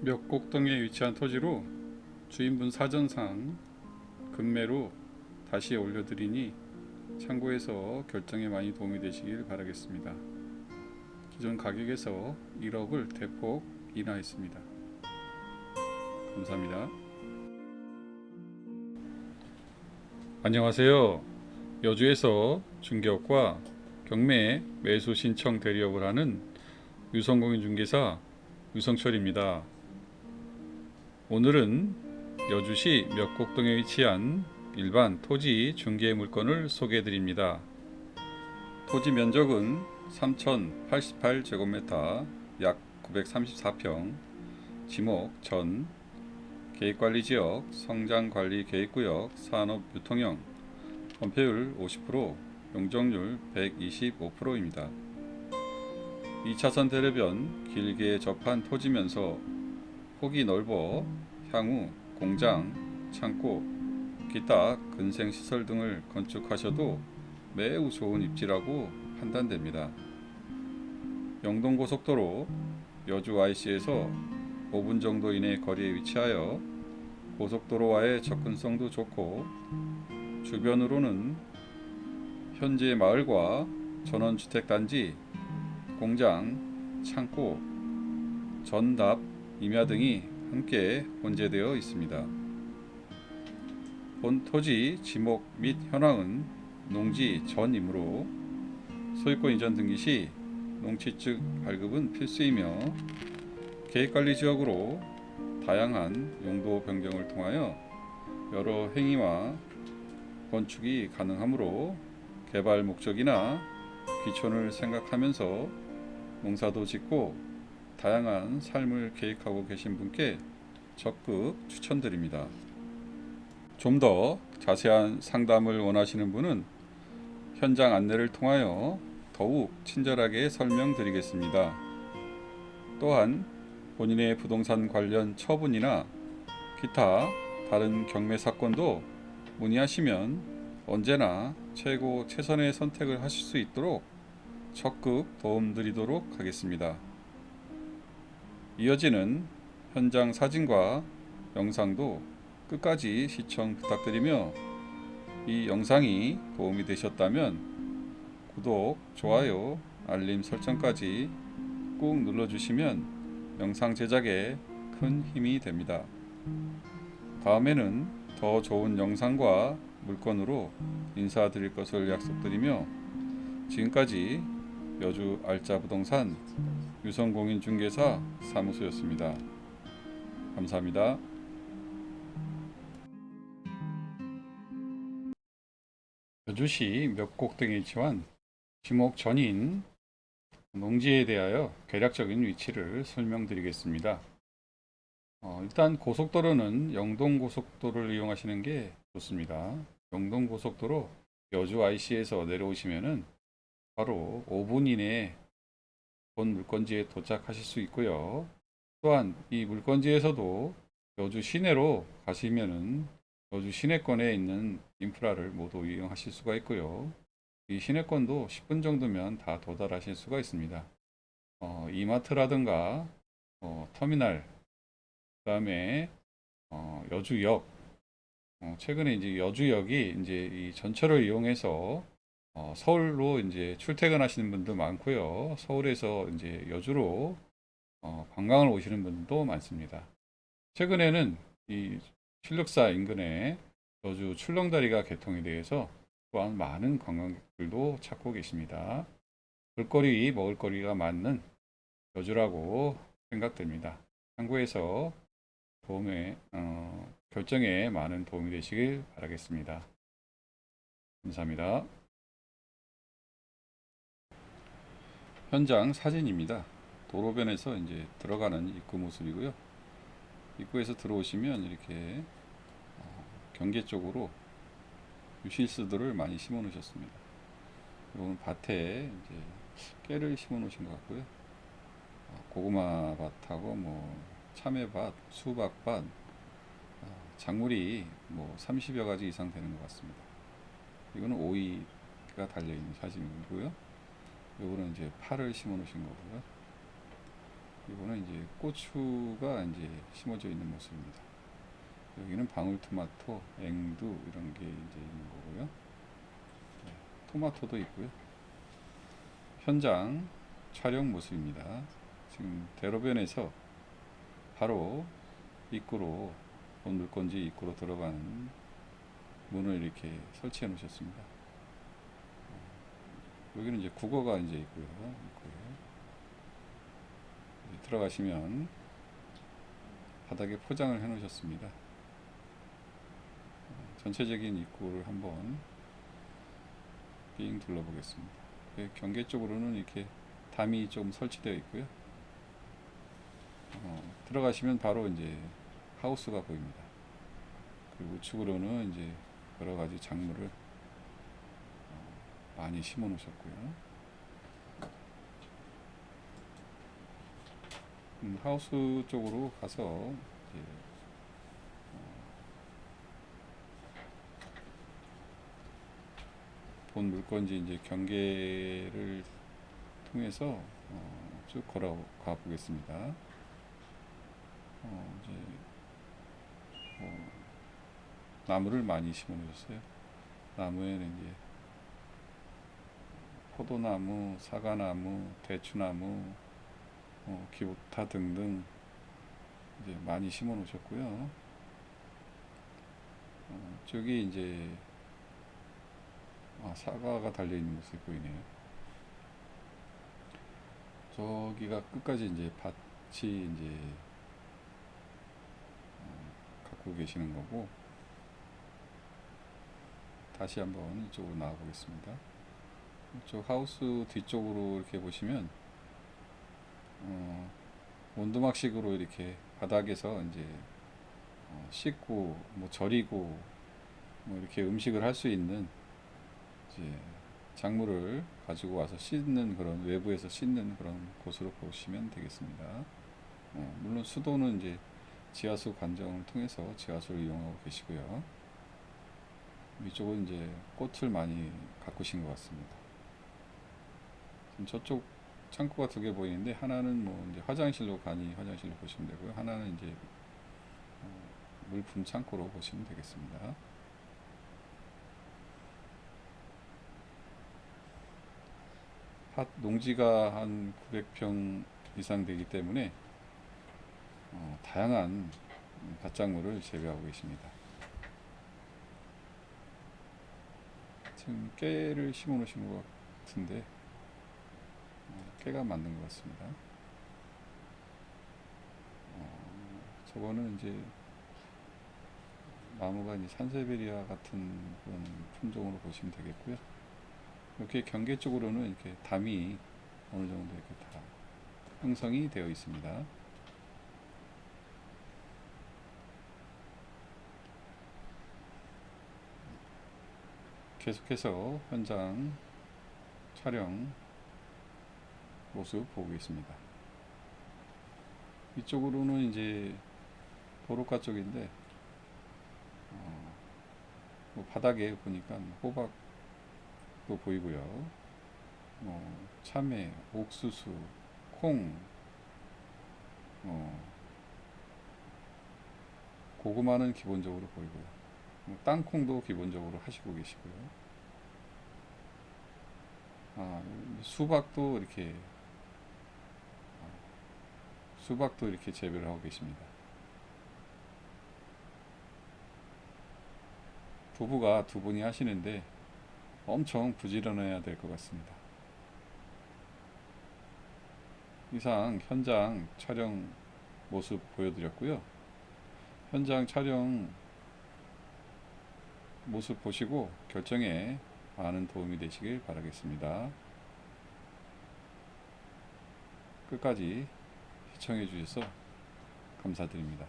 몇곡동에 위치한 토지로 주인분 사전상 금매로 다시 올려드리니 참고해서 결정에 많이 도움이 되시길 바라겠습니다. 기존 가격에서 1억을 대폭 인하했습니다. 감사합니다. 안녕하세요. 여주에서 중개업과 경매 매수 신청 대리업을 하는 유성공인 중개사 유성철입니다. 오늘은 여주시 몇곡동에 위치한 일반 토지 중개 물건을 소개해 드립니다. 토지 면적은 3,088제곱미터 약 934평 지목 전 계획관리지역 성장관리계획구역 산업유통형 건폐율 50% 용적률 125%입니다. 2차선 대로변 길게 접한 토지면서 폭이 넓어 향후 공장, 창고, 기타 근생시설 등을 건축하셔도 매우 좋은 입지라고 판단됩니다. 영동고속도로 여주 IC에서 5분 정도 이내 거리에 위치하여 고속도로와의 접근성도 좋고 주변으로는 현재 마을과 전원주택단지, 공장, 창고, 전답, 임야 등이 함께 혼재되어 있습니다. 본 토지 지목 및 현황은 농지 전이므로 소유권 이전 등기 시 농지증 발급은 필수이며 계획관리 지역으로 다양한 용도 변경을 통하여 여러 행위와 건축이 가능하므로 개발 목적이나 귀촌을 생각하면서 농사도 짓고 다양한 삶을 계획하고 계신 분께 적극 추천드립니다. 좀 더 자세한 상담을 원하시는 분은 현장 안내를 통하여 더욱 친절하게 설명드리겠습니다. 또한 본인의 부동산 관련 처분이나 기타 다른 경매 사건도 문의하시면 언제나 최고 최선의 선택을 하실 수 있도록 적극 도움드리도록 하겠습니다. 이어지는 현장 사진과 영상도 끝까지 시청 부탁드리며 이 영상이 도움이 되셨다면 구독, 좋아요, 알림 설정까지 꾹 눌러주시면 영상 제작에 큰 힘이 됩니다. 다음에는 더 좋은 영상과 물건으로 인사드릴 것을 약속드리며 지금까지 여주 알짜부동산 유성공인중개사 사무소였습니다. 감사합니다. 여주시 몇곡 등에 위치한 지목 전인 농지에 대하여 개략적인 위치를 설명드리겠습니다. 어, 일단 고속도로는 영동고속도로를 이용하시는 게 좋습니다. 영동고속도로 여주 IC에서 내려오시면은 바로 5분 이내에 본 물건지에 도착하실 수 있고요. 또한 이 물건지에서도 여주 시내로 가시면은 여주 시내권에 있는 인프라를 모두 이용하실 수가 있고요. 이 시내권도 10분 정도면 다 도달하실 수가 있습니다. 어, 이마트라든가 어, 터미널, 그 다음에 어, 여주역, 어, 최근에 이제 여주역이 이제 이 전철을 이용해서 어, 서울로 이제 출퇴근하시는 분도 많고요. 서울에서 이제 여주로 어, 관광을 오시는 분도 많습니다. 최근에는 이 실력사 인근에 여주 출렁다리가 개통이 되어서 또한 많은 관광객들도 찾고 계십니다. 볼거리, 먹을거리가 많은 여주라고 생각됩니다. 참고해서 도움에 어, 결정에 많은 도움이 되시길 바라겠습니다. 감사합니다. 현장 사진입니다. 도로변에서 이제 들어가는 입구 모습이고요. 입구에서 들어오시면 이렇게 어, 경계 쪽으로 유실수들을 많이 심어 놓으셨습니다. 이거는 밭에 이제 깨를 심어 놓으신 것 같고요. 어, 고구마 밭하고 뭐 참외밭, 수박밭, 어, 작물이 뭐 30여 가지 이상 되는 것 같습니다. 이거는 오이가 달려 있는 사진이고요. 요거는 이제 파를 심어 놓으신 거고요. 이거는 이제 고추가 이제 심어져 있는 모습입니다. 여기는 방울토마토, 앵두 이런 게 이제 있는 거고요. 네, 토마토도 있고요. 현장 촬영 모습입니다. 지금 대로변에서 바로 입구로 본 물건지 입구로 들어가는 문을 이렇게 설치해 놓으셨습니다. 여기는 이제 국어가 이제 있고요. 이제 들어가시면 바닥에 포장을 해 놓으셨습니다. 어, 전체적인 입구를 한번 삥 둘러보겠습니다. 그 경계 쪽으로는 이렇게 담이 좀 설치되어 있고요. 어, 들어가시면 바로 이제 하우스가 보입니다. 그리고 우측으로는 이제 여러 가지 작물을 어, 많이 심어 놓으셨고요. 음, 하우스 쪽으로 가서 이제 어, 본 물건지 이제 경계를 통해서 어, 쭉 걸어 가 보겠습니다. 어, 이제 어, 나무를 많이 심어 놓으셨어요. 나무에는 이제 포도나무, 사과나무, 대추나무, 어, 기타 등등 이제 많이 심어 놓으셨고요. 어, 저기 이제 아, 사과가 달려 있는 모습이 보이네요. 저기가 끝까지 이제 밭이 이제 어, 갖고 계시는 거고 다시 한번 이쪽으로 나와 보겠습니다. 이쪽 하우스 뒤쪽으로 이렇게 보시면 어, 원두막식으로 이렇게 바닥에서 이제 어, 씻고 뭐 절이고 뭐 이렇게 음식을 할 수 있는 이제 작물을 가지고 와서 씻는 그런 외부에서 씻는 그런 곳으로 보시면 되겠습니다. 어, 물론 수도는 이제 지하수 관정을 통해서 지하수를 이용하고 계시고요. 이쪽은 이제 꽃을 많이 가꾸신 것 같습니다. 저쪽 창고가 두 개 보이는데 하나는 뭐 이제 화장실로 가니 화장실로 보시면 되고요. 하나는 이제 어, 물품 창고로 보시면 되겠습니다. 밭 농지가 한 900평 이상 되기 때문에 어, 다양한 밭작물을 재배하고 계십니다. 지금 깨를 심어 놓으신 것 같은데 어, 깨가 맞는 것 같습니다. 어, 저거는 이제 나무가 이제 산세베리아 같은 그런 품종으로 보시면 되겠고요. 이렇게 경계 쪽으로는 이렇게 담이 어느 정도 이렇게 다 형성이 되어 있습니다. 계속해서 현장 촬영 모습 보고 있습니다. 이쪽으로는 이제 도로가 쪽인데 어, 뭐 바닥에 보니까 호박도 보이고요. 뭐 참외, 옥수수, 콩, 어, 고구마는 기본적으로 보이고요. 뭐 땅콩도 기본적으로 하시고 계시고요. 아, 수박도 이렇게 아, 수박도 이렇게 재배를 하고 계십니다. 부부가 두 분이 하시는데 엄청 부지런해야 될 것 같습니다. 이상 현장 촬영 모습 보여드렸고요. 현장 촬영 모습 보시고 결정에 많은 도움이 되시길 바라겠습니다. 끝까지 시청해 주셔서 감사드립니다.